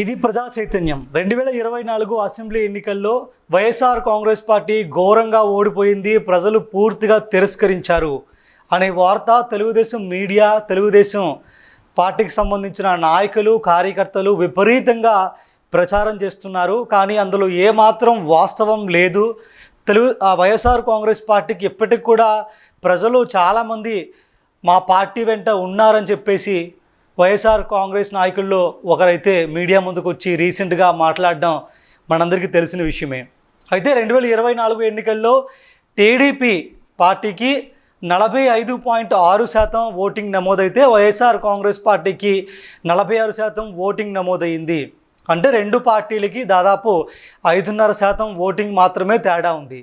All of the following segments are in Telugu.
ఇది ప్రజా చైతన్యం. రెండు వేల ఇరవై నాలుగు అసెంబ్లీ ఎన్నికల్లో వైఎస్ఆర్ కాంగ్రెస్ పార్టీ ఘోరంగా ఓడిపోయింది. ప్రజలు పూర్తిగా తిరస్కరించారు. అనే వార్త తెలుగుదేశం మీడియా తెలుగుదేశం పార్టీకి సంబంధించిన నాయకులు కార్యకర్తలు విపరీతంగా ప్రచారం చేస్తున్నారు. కానీ అందులో ఏమాత్రం వాస్తవం లేదు. తెలుగు ఆ వైఎస్ఆర్ కాంగ్రెస్ పార్టీకి ఇప్పటికి కూడా ప్రజలు చాలామంది మా పార్టీ వెంట ఉన్నారని చెప్పేసి వైఎస్ఆర్ కాంగ్రెస్ నాయకుల్లో ఒకరైతే మీడియా ముందుకు వచ్చి రీసెంట్గా మాట్లాడడం మనందరికీ తెలిసిన విషయమే. అయితే రెండు వేల ఇరవై నాలుగు ఎన్నికల్లో టీడీపీ పార్టీకి నలభై ఐదు పాయింట్ ఆరు శాతం ఓటింగ్ నమోదైతే వైఎస్ఆర్ కాంగ్రెస్ పార్టీకి నలభై ఆరు శాతం ఓటింగ్ నమోదైంది అంటే రెండు పార్టీలకి దాదాపు ఐదున్నర శాతం ఓటింగ్ మాత్రమే తేడా ఉంది.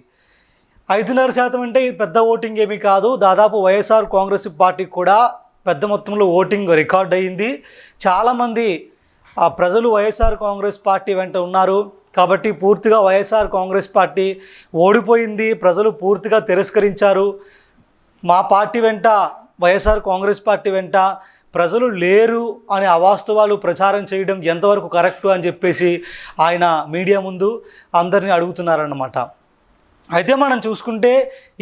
ఐదున్నర శాతం అంటే ఇది పెద్ద ఓటింగ్ ఏమీ కాదు. దాదాపు వైఎస్ఆర్ కాంగ్రెస్ పార్టీకి కూడా పెద్ద మొత్తంలో ఓటింగ్ రికార్డ్ అయ్యింది. చాలామంది ఆ ప్రజలు వైఎస్ఆర్ కాంగ్రెస్ పార్టీ వెంట ఉన్నారు. కాబట్టి పూర్తిగా వైఎస్ఆర్ కాంగ్రెస్ పార్టీ ఓడిపోయింది. ప్రజలు పూర్తిగా తిరస్కరించారు. మా పార్టీ వెంట వైఎస్ఆర్ కాంగ్రెస్ పార్టీ వెంట ప్రజలు లేరు అనే అవాస్తవాలు ప్రచారం చేయడం ఎంతవరకు కరెక్టు అని చెప్పేసి ఆయన మీడియా ముందు అందరినీ అడుగుతున్నారన్నమాట. అయితే మనం చూసుకుంటే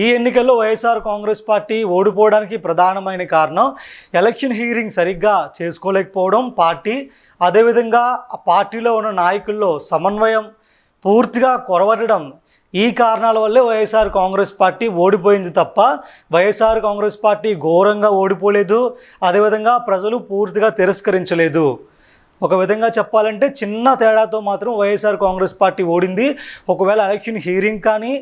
ఈ ఎన్నికల్లో వైఎస్ఆర్ కాంగ్రెస్ పార్టీ ఓడిపోవడానికి ప్రధానమైన కారణం ఎలక్షన్ హీరింగ్ సరిగ్గా చేసుకోలేకపోవడం. పార్టీ అదేవిధంగా ఆ పార్టీలో ఉన్న నాయకుల్లో సమన్వయం పూర్తిగా కొరవడడం ఈ కారణాల వల్లే వైఎస్ఆర్ కాంగ్రెస్ పార్టీ ఓడిపోయింది తప్ప వైఎస్ఆర్ కాంగ్రెస్ పార్టీ ఘోరంగా ఓడిపోలేదు. అదేవిధంగా ప్రజలు పూర్తిగా తిరస్కరించలేదు. ఒక విధంగా చెప్పాలంటే చిన్న తేడాతో మాత్రం వైఎస్ఆర్ కాంగ్రెస్ పార్టీ ఓడింది. ఒకవేళ ఎలక్షన్ హీరింగ్ కానీ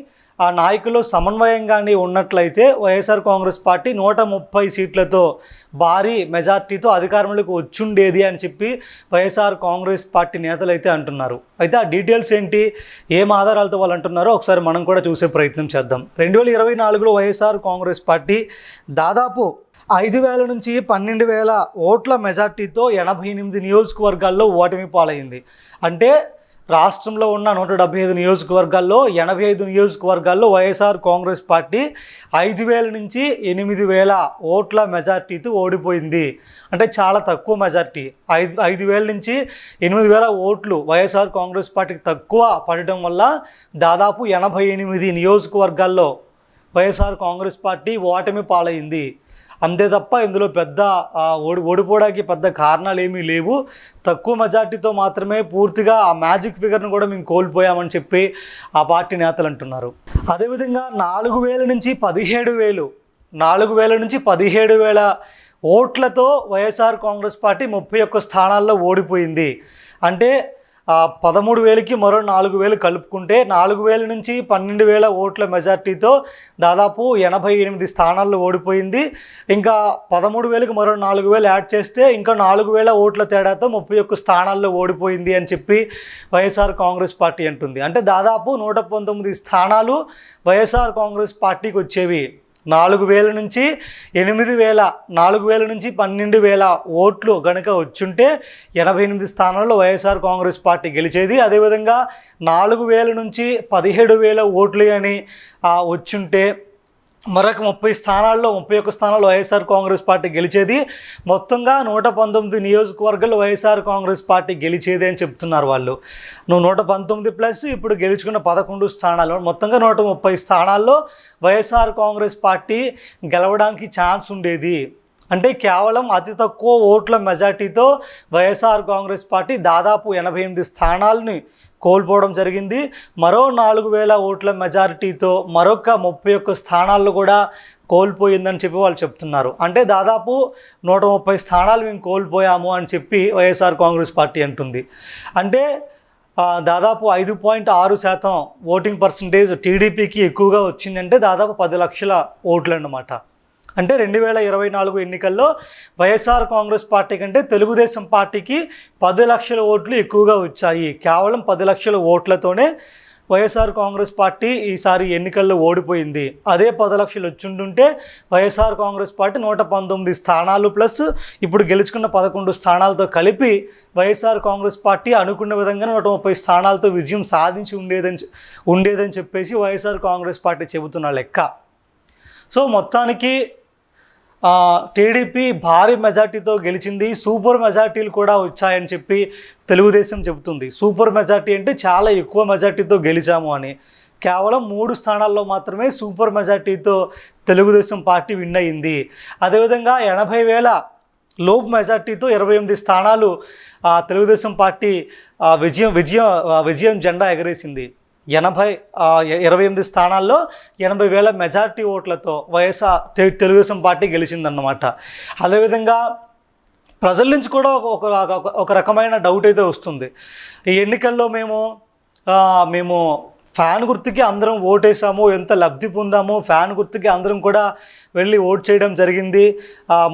ఆ నాయకులు సమన్వయంగానే ఉన్నట్లయితే వైఎస్ఆర్ కాంగ్రెస్ పార్టీ నూట ముప్పై సీట్లతో భారీ మెజార్టీతో అధికారంలోకి వచ్చుండేది అని చెప్పి వైఎస్ఆర్ కాంగ్రెస్ పార్టీ నేతలు అయితే అంటున్నారు. అయితే ఆ డీటెయిల్స్ ఏంటి? ఏం ఆధారాలతో వాళ్ళు అంటున్నారో ఒకసారి మనం కూడా చూసే ప్రయత్నం చేద్దాం. రెండు వేల ఇరవై నాలుగులో వైఎస్ఆర్ కాంగ్రెస్ పార్టీ దాదాపు ఐదు వేల నుంచి పన్నెండు వేల ఓట్ల మెజార్టీతో ఎనభై ఎనిమిది నియోజకవర్గాల్లో ఓటమి పాలైంది. అంటే రాష్ట్రంలో ఉన్న నూట డెబ్బై ఐదు నియోజకవర్గాల్లో ఎనభై ఐదు నియోజకవర్గాల్లో వైఎస్ఆర్ కాంగ్రెస్ పార్టీ ఐదు వేల నుంచి ఎనిమిది వేల ఓట్ల మెజార్టీతో ఓడిపోయింది. అంటే చాలా తక్కువ మెజార్టీ. ఐదు ఐదు వేల నుంచి ఎనిమిది వేల ఓట్లు వైఎస్ఆర్ కాంగ్రెస్ పార్టీకి తక్కువ పడటం వల్ల దాదాపు ఎనభై ఎనిమిది నియోజకవర్గాల్లో వైఎస్ఆర్ కాంగ్రెస్ పార్టీ ఓటమి పాలైంది. అంతే తప్ప ఇందులో పెద్ద ఓడి ఓడిపోవడానికి పెద్ద కారణాలు ఏమీ లేవు. తక్కువ మెజార్టీతో మాత్రమే పూర్తిగా ఆ మ్యాజిక్ ఫిగర్ను కూడా మేము కోల్పోయామని చెప్పి ఆ పార్టీ నేతలు అంటున్నారు. అదేవిధంగా నాలుగు వేల నుంచి పదిహేడు వేలు నాలుగు వేల నుంచి పదిహేడు వేల ఓట్లతో వైఎస్ఆర్ కాంగ్రెస్ పార్టీ ముప్పై ఒక్క స్థానాల్లో ఓడిపోయింది. అంటే పదమూడు వేలకి మరో నాలుగు వేలు కలుపుకుంటే నాలుగు వేల నుంచి పన్నెండు వేల ఓట్ల మెజార్టీతో దాదాపు ఎనభై ఎనిమిది స్థానాల్లో ఓడిపోయింది. ఇంకా పదమూడు వేలకు మరో నాలుగు వేలు యాడ్ చేస్తే ఇంకా నాలుగు వేల ఓట్ల తేడాతో ముప్పై ఒక్క స్థానాల్లో ఓడిపోయింది అని చెప్పి వైఎస్ఆర్ కాంగ్రెస్ పార్టీ అంటుంది. అంటే దాదాపు నూట పంతొమ్మిది స్థానాలు వైఎస్ఆర్ కాంగ్రెస్ పార్టీకి వచ్చేవి. నాలుగు వేల నుంచి ఎనిమిది వేల నాలుగు వేల నుంచి పన్నెండు వేల ఓట్లు గనుక వచ్చుంటే ఎనభై ఎనిమిది స్థానాల్లో వైఎస్ఆర్ కాంగ్రెస్ పార్టీ గెలిచేది. అదేవిధంగా నాలుగు వేల నుంచి పదిహేడు వేల ఓట్లు అని వచ్చుంటే మరొక ముప్పై స్థానాల్లో ముప్పై ఒక్క స్థానాల్లో వైఎస్ఆర్ కాంగ్రెస్ పార్టీ గెలిచేది. మొత్తంగా నూట పంతొమ్మిది నియోజకవర్గాలు వైఎస్ఆర్ కాంగ్రెస్ పార్టీ గెలిచేది అని చెప్తున్నారు వాళ్ళు. నువ్వు నూట పంతొమ్మిది ప్లస్ ఇప్పుడు గెలుచుకున్న పదకొండు స్థానాలు. మొత్తంగా నూట ముప్పై స్థానాల్లో వైఎస్ఆర్ కాంగ్రెస్ పార్టీ గెలవడానికి ఛాన్స్ ఉండేది. అంటే కేవలం అతి తక్కువ ఓట్ల మెజార్టీతో వైఎస్ఆర్ కాంగ్రెస్ పార్టీ దాదాపు ఎనభై ఎనిమిది స్థానాలని కోల్పోవడం జరిగింది. మరో నాలుగు వేల ఓట్ల మెజారిటీతో మరొక ముప్పై ఒక్క స్థానాల్లో కూడా కోల్పోయిందని చెప్పి వాళ్ళు చెప్తున్నారు. అంటే దాదాపు నూట ముప్పై స్థానాలు మేము కోల్పోయాము అని చెప్పి వైఎస్ఆర్ కాంగ్రెస్ పార్టీ అంటుంది. అంటే దాదాపు ఐదు పాయింట్ ఆరు శాతం ఓటింగ్ పర్సంటేజ్ టీడీపీకి ఎక్కువగా వచ్చిందంటే దాదాపు పది లక్షల ఓట్లు అన్నమాట. అంటే రెండు వేల ఇరవై నాలుగు ఎన్నికల్లో వైఎస్ఆర్ కాంగ్రెస్ పార్టీ కంటే తెలుగుదేశం పార్టీకి పది లక్షల ఓట్లు ఎక్కువగా వచ్చాయి. కేవలం పది లక్షల ఓట్లతోనే వైఎస్ఆర్ కాంగ్రెస్ పార్టీ ఈసారి ఎన్నికల్లో ఓడిపోయింది. అదే పది లక్షలు వచ్చిండుంటే వైఎస్ఆర్ కాంగ్రెస్ పార్టీ నూట పంతొమ్మిది స్థానాలు ప్లస్ ఇప్పుడు గెలుచుకున్న పదకొండు స్థానాలతో కలిపి వైఎస్ఆర్ కాంగ్రెస్ పార్టీ అనుకున్న విధంగా నూట ముప్పై స్థానాలతో విజయం సాధించి ఉండేదని ఉండేదని చెప్పేసి వైఎస్ఆర్ కాంగ్రెస్ పార్టీ చెబుతున్న లెక్క. సో మొత్తానికి టీడీపీ భారీ మెజార్టీతో గెలిచింది సూపర్ మెజార్టీలు కూడా వచ్చాయని చెప్పి తెలుగుదేశం చెబుతుంది. సూపర్ మెజార్టీ అంటే చాలా ఎక్కువ మెజార్టీతో గెలిచాము అని. కేవలం మూడు స్థానాల్లో మాత్రమే సూపర్ మెజార్టీతో తెలుగుదేశం పార్టీ విన్ అయింది. అదేవిధంగా ఎనభై వేల లోపు మెజార్టీతో ఇరవై ఎనిమిది స్థానాలు తెలుగుదేశం పార్టీ విజయం విజయం విజయం జెండా ఎగరేసింది. ఎనభై ఇరవై ఎనిమిది స్థానాల్లో ఎనభై వేల మెజార్టీ ఓట్లతో వైఎస్ఆర్ తెలుగుదేశం పార్టీ గెలిచిందన్నమాట. అదేవిధంగా ప్రజల నుంచి కూడా ఒక ఒక- ఒక- రకమైన డౌట్ అయితే వస్తుంది. ఈ ఎన్నికల్లో మేము మేము ఫ్యాన్ గుర్తుకి అందరం ఓటేసాము ఎంత లబ్ధి పొందామో ఫ్యాన్ గుర్తుకి అందరం కూడా వెళ్ళి ఓట్ చేయడం జరిగింది.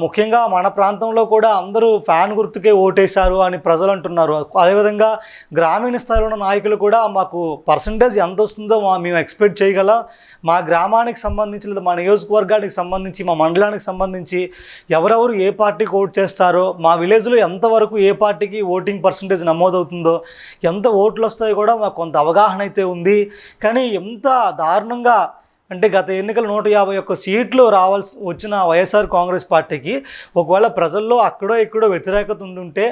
ముఖ్యంగా మన ప్రాంతంలో కూడా అందరూ ఫ్యాన్ గుర్తుకే ఓటేశారు అని ప్రజలు అంటున్నారు. అదేవిధంగా గ్రామీణ స్థాయిలో ఉన్న నాయకులు కూడా మాకు పర్సంటేజ్ ఎంత వస్తుందో మా మేము ఎక్స్పెక్ట్ చేయగలం మా గ్రామానికి సంబంధించి లేదా మా నియోజకవర్గానికి సంబంధించి మా మండలానికి సంబంధించి ఎవరెవరు ఏ పార్టీకి ఓట్ చేస్తారో మా విలేజ్లో ఎంతవరకు ఏ పార్టీకి ఓటింగ్ పర్సంటేజ్ నమోదవుతుందో ఎంత ఓట్లు వస్తాయో కూడా మాకు కొంత అవగాహన అయితే ఉంది. కానీ ఎంత దారుణంగా అంటే గత ఎన్నికలు నూట యాభై ఒక్క సీట్లు రావాల్సి వచ్చిన వైఎస్ఆర్ కాంగ్రెస్ పార్టీకి ఒకవేళ ప్రజల్లో అక్కడో ఇక్కడో వ్యతిరేకత ఉండుంటే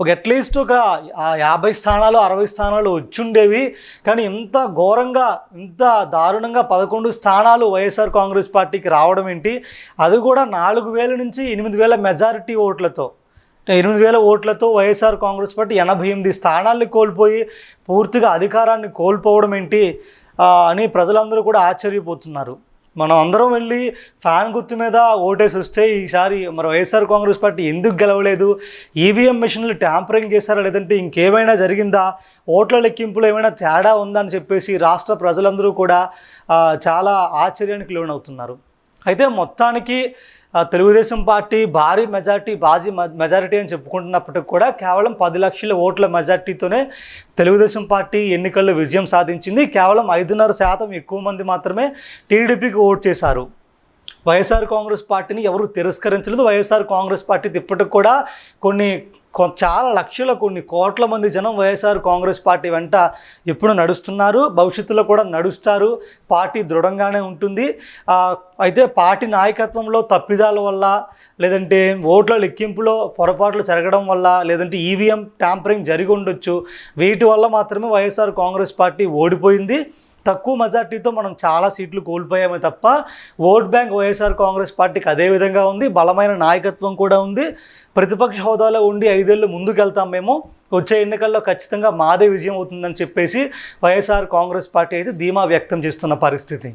ఒక అట్లీస్ట్ ఒక యాభై స్థానాలు అరవై స్థానాలు వచ్చుండేవి. కానీ ఇంత ఘోరంగా ఇంత దారుణంగా పదకొండు స్థానాలు వైఎస్ఆర్ కాంగ్రెస్ పార్టీకి రావడం ఏంటి? అది కూడా నాలుగు వేల నుంచి ఎనిమిది వేల మెజారిటీ ఓట్లతో. ఎనిమిది వేల ఓట్లతో వైఎస్ఆర్ కాంగ్రెస్ పార్టీ ఎనభై ఎనిమిది స్థానాల్ని కోల్పోయి పూర్తిగా అధికారాన్ని కోల్పోవడం ఏంటి? అని ప్రజలందరూ కూడా ఆశ్చర్యపోతున్నారు. మనం అందరం వెళ్ళి ఫ్యాన్ గుర్తు మీద ఓటేసి వస్తే ఈసారి మరి వైఎస్ఆర్ కాంగ్రెస్ పార్టీ ఎందుకు గెలవలేదు? ఈవీఎం మిషన్లు ట్యాంపరింగ్ చేశారా లేదంటే ఇంకేమైనా జరిగిందా? ఓట్ల లెక్కింపులో ఏమైనా తేడా ఉందా అని చెప్పేసి రాష్ట్ర ప్రజలందరూ కూడా చాలా ఆశ్చర్యానికి లోనవుతున్నారు. అయితే మొత్తానికి తెలుగుదేశం పార్టీ భారీ మెజార్టీ బాజీ మెజారిటీ అని చెప్పుకుంటున్నప్పటికి కూడా కేవలం పది లక్షల ఓట్ల మెజార్టీతోనే తెలుగుదేశం పార్టీ ఎన్నికల్లో విజయం సాధించింది. కేవలం ఐదున్నర శాతం ఎక్కువ మంది మాత్రమే టీడీపీకి ఓట్ చేశారు. వైఎస్ఆర్ కాంగ్రెస్ పార్టీని ఎవరు తిరస్కరించలేదు. వైఎస్ఆర్ కాంగ్రెస్ పార్టీ ఇప్పటికి కూడా కొన్ని చాలా లక్షల కొన్ని కోట్ల మంది జనం వైఎస్ఆర్ కాంగ్రెస్ పార్టీ వెంట ఎప్పుడు నడుస్తున్నారు భవిష్యత్తులో కూడా నడుస్తారు పార్టీ దృఢంగానే ఉంటుంది. అయితే పార్టీ నాయకత్వంలో తప్పిదాల వల్ల లేదంటే ఓట్ల లెక్కింపులో పొరపాట్లు జరగడం వల్ల లేదంటే ఈవీఎం ట్యాంపరింగ్ జరిగి ఉండొచ్చు వీటి వల్ల మాత్రమే వైఎస్ఆర్ కాంగ్రెస్ పార్టీ ఓడిపోయింది. తక్కువ మెజార్టీతో మనం చాలా సీట్లు కోల్పోయామే తప్ప ఓట్ బ్యాంక్ వైఎస్ఆర్ కాంగ్రెస్ పార్టీకి అదే విధంగా ఉంది. బలమైన నాయకత్వం కూడా ఉంది. ప్రతిపక్ష హోదాలో ఉండి ఐదేళ్ళు ముందుకెళ్తాం మేము. వచ్చే ఎన్నికల్లో ఖచ్చితంగా మాదే విజయం అవుతుందని చెప్పేసి వైఎస్ఆర్ కాంగ్రెస్ పార్టీ అయితే ధీమా వ్యక్తం చేస్తున్న పరిస్థితి.